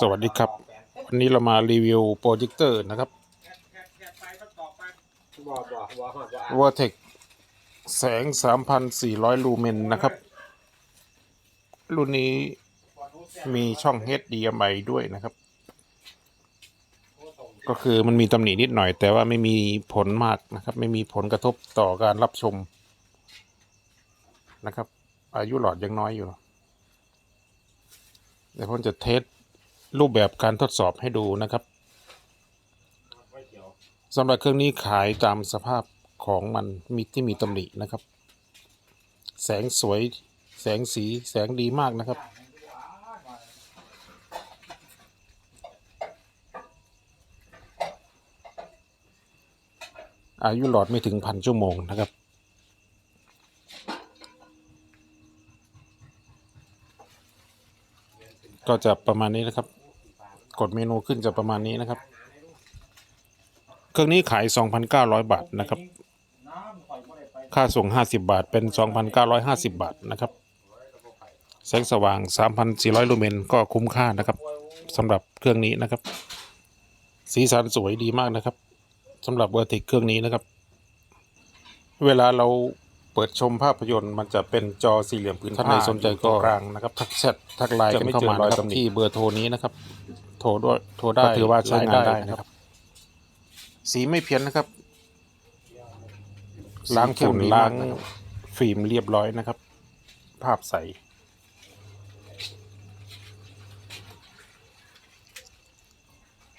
สวัสดีครับ วันนี้เรามารีวิวโปรเจคเตอร์นะครับบ่บ่บ่ฮอดบ่ w o r t e x แสง 3,400 ลูเมนนะครับ รุ่นนี้มีช่อง HDMI ด้วยนะครับ ก็คือมันมีตำหนินิดหน่อย แต่ว่าไม่มีผลมากนะครับ ไม่มีผลกระทบต่อการรับชมนะครับ อายุหลอดยังน้อยอยู่เดี๋ยวผมจะเทส รูปแบบการทดสอบให้ดูนะครับสำหรับเครื่องนี้ขายตามสภาพของมันมีที่มีตำหนินะครับ แสงสวยแสงสีแสงดีมากนะครับ อายุหลอดไม่ถึงพันชั่วโมงนะครับก็จะประมาณนี้นะครับ กดเมนูขึ้นจะประมาณนี้นะครับ เครื่องนี้ขาย 2,900 บาทนะครับ ค่าส่ง 50 บาทเป็น 2,950 บาทนะครับ แสงสว่าง 3,400 ลูเมนก็คุ้มค่านะครับสำหรับเครื่องนี้นะครับ สีสันสวยดีมากนะครับสำหรับเวอร์ติกเครื่องนี้นะครับ เวลาเราเปิดชมภาพยนตร์มันจะเป็นจอสี่เหลี่ยมผืนผ้าท่านใดสนใจก็กลางนะครับ ทักแชททักไลน์กันเข้ามานะครับที่เบอร์โทรนี้นะครับ โทรด้วยโทรได้ถือว่าใช้งานได้นะครับ สีไม่เพี้ยนนะครับ ล้างฝุ่นล้างฟิล์มเรียบร้อยนะครับ ภาพใส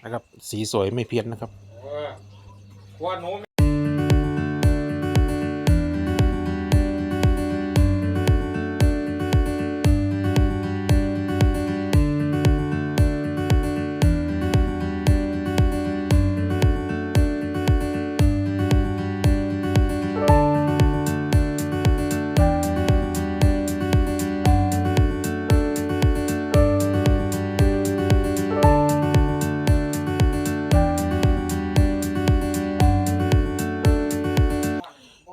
นะครับ สีสวยไม่เพี้ยนนะครับขวดหนู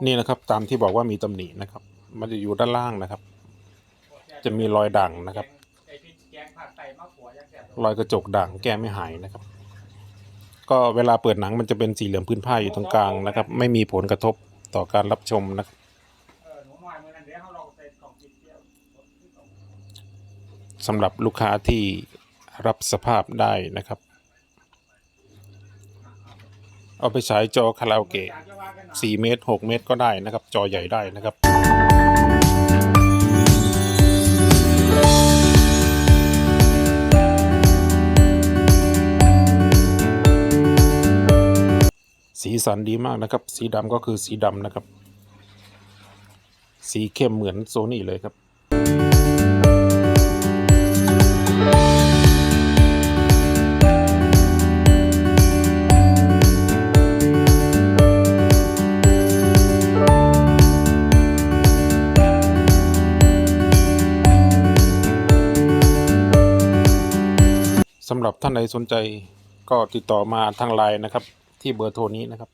นี่นะครับ ตามที่บอกว่ามีตำหนินะครับ มันจะอยู่ด้านล่างนะครับ จะมีรอยด่างนะครับ รอยกระจกด่างแก้ไม่หายนะครับ ก็เวลาเปิดหนังมันจะเป็นสีเหลืองพื้นผ้าอยู่ตรงกลางนะครับ ไม่มีผลกระทบต่อการรับชมนะครับสำหรับลูกค้าที่รับสภาพได้นะครับ เอาไปใช้จอคาราโอเกะ4เมตร 6 เมตรก็ได้นะครับ จอใหญ่ได้นะครับสีสันดีมากนะครับ สีดำก็คือสีดำนะครับ สีเข้มเหมือนโซนี่เลยครับำหรับท่านใดสนใจก็ติดต่อมาทางไลน์นะครับ ที่เบอร์โทรนี้นะครับ